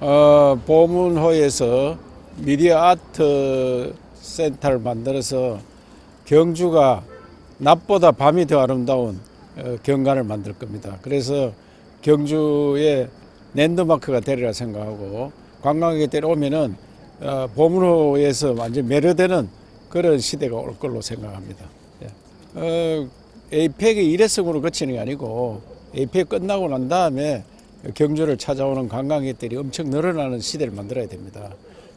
어, 보문호에서 미디어 아트 센터를 만들어서 경주가 낮보다 밤이 더 아름다운 어, 경관을 만들 겁니다. 그래서 경주의 랜드마크가 되리라 생각하고 관광객들이 오면은 어, 보문호에서 완전 매료되는 그런 시대가 올 걸로 생각합니다. 예. 어, 에이펙이 일회성으로 거치는 게 아니고 에이펙 끝나고 난 다음에 경주를 찾아오는 관광객들이 엄청 늘어나는 시대를 만들어야 됩니다.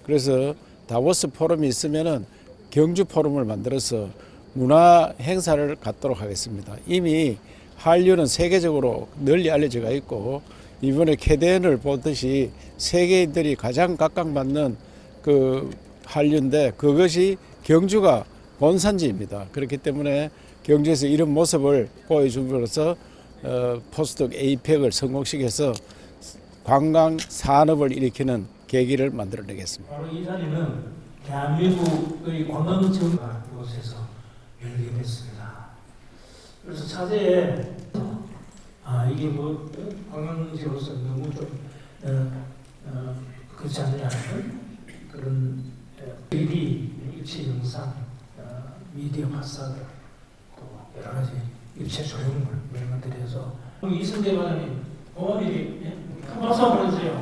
그래서 다보스 포럼이 있으면은 경주 포럼을 만들어서 문화 행사를 갖도록 하겠습니다. 이미 한류는 세계적으로 널리 알려져가 있고 이번에 캐덴을 보듯이 세계인들이 가장 각광받는 그 한류인데 그것이 경주가 본산지입니다. 그렇기 때문에 경주에서 이런 모습을 보여줌으로써 어, 포스트 에이펙을 성공시켜서 관광 산업을 일으키는 계기를 만들어내겠습니다. 바로 이 자리는 대한민국의 관광청가 이곳에서 열리게 됐습니다. 그래서 차제에 아 이게 뭐 관광지로서 너무 좀 어, 어, 그렇지 않느냐 하는 그런 어, 3D 입체 영상, 어, 미디어 파사드 또 여러 가지 입체 조형물 이런 것들이 해서 우리 이승재 관장님 어머니 예? 큰 박수 한번 보내주세요.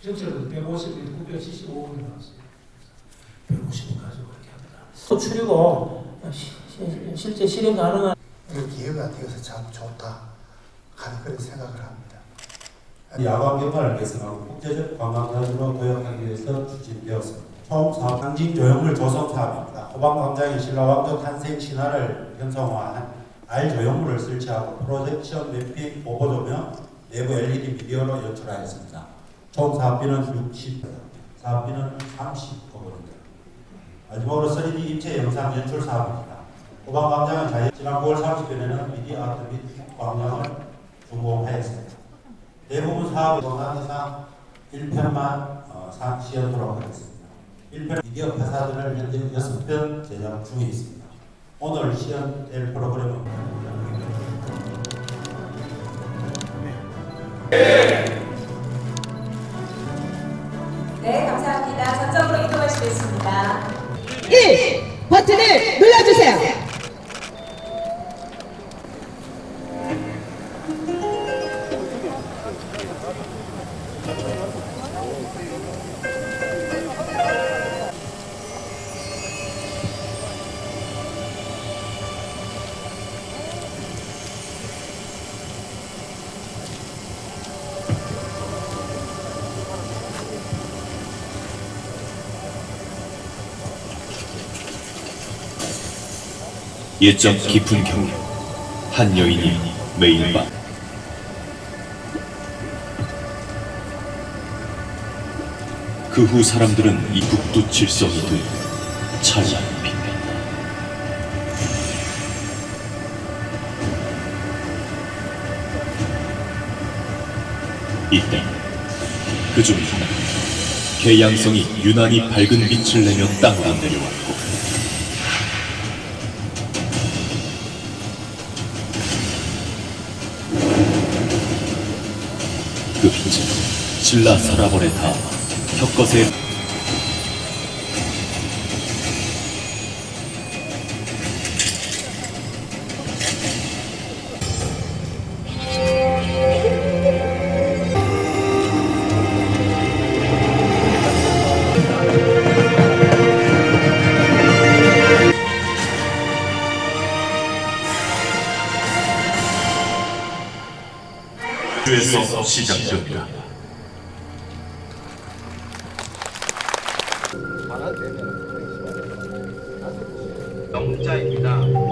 실제로 150, 975원이 나왔어요. 150원 가지고 그렇게 합니다. 시- 실제 실행 가능한 그 기회가 되어서 참 좋다 하는 그런 생각을 합니다. 야광 개발을 개선하고 국제적 관광단으로 도약하기 위해서 추진되었습니다. 총 사업 상징 조형물 조성 사업입니다. 호방광장의 신라왕조 탄생 신화를 형성화한 알 조형물을 설치하고 프로젝션 매핑 보보 조명, 내부 LED 미디어로 연출하였습니다. 총 사업비는 60, 사업비는 30억 원입니다. 마지막으로 3D 입체 영상 연출 사업입니다. 호방광장은 지난 9월 30일에는 미디어 아트 및 광장을 준공하였습니다. 대부분 사업을 원하는 이상 1편만 어, 사- 시연토록 하겠습니다. 1편 미디어 파사드를 현재 6편 제작 중에 있습니다. 오늘 시연될 프로그램은 네, 감사합니다. 전장으로 이동하시겠습니다. 1 예적 깊은 경우 한 여인이 매일 밤 그 후 사람들은 이 북두 칠성이 돼 찬란히 빛난다. 이때 그중 하나 개양성이 유난히 밝은 빛을 내며 땅으로 내려왔고 그 빛은 신라 서라벌에 닿아 혀껏 주에서 시작됩니다. 영자입니다.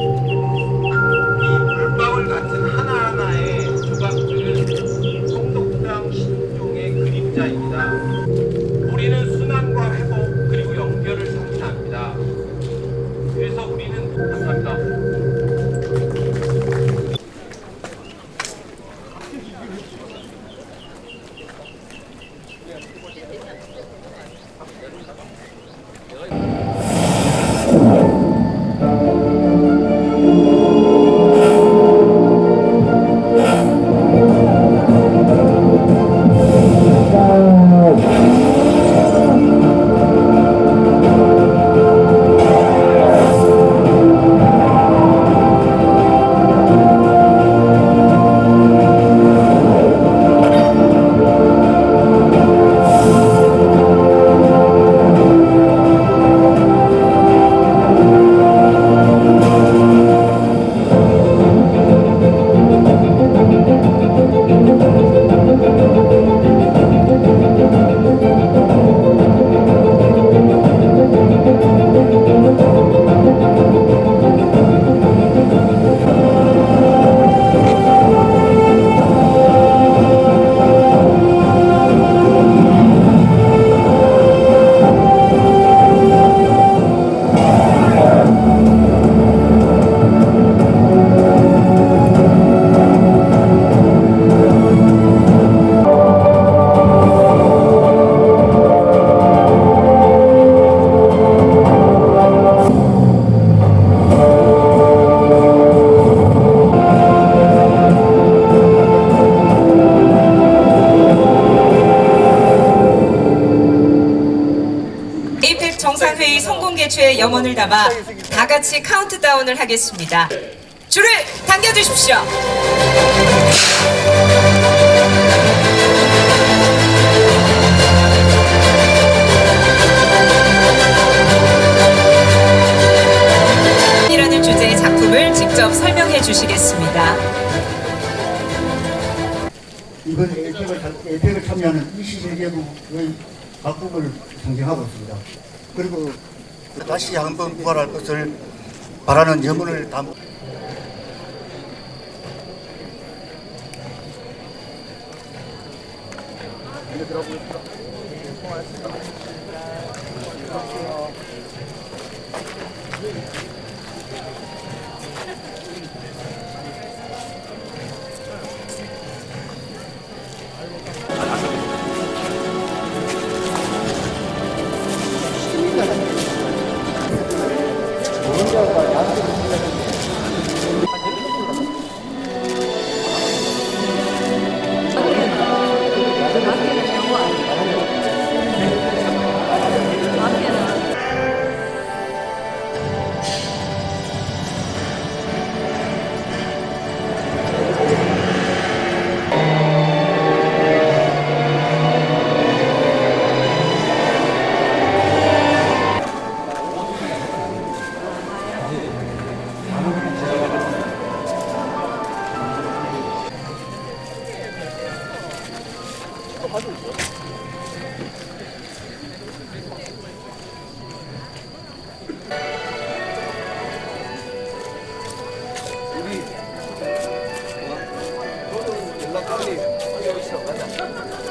염원을 담아 다 같이 카운트다운을 하겠습니다. 줄을 당겨주십시오. 이라는 주제의 작품을 직접 설명해 주시겠습니다. 이번 에이펙을, 참- 에이펙을 참여하는 21개국의 각국을 상징하고 있습니다. 그리고 다시 한번 부활할 것을 바라는 염원을 담. 여 기 가자.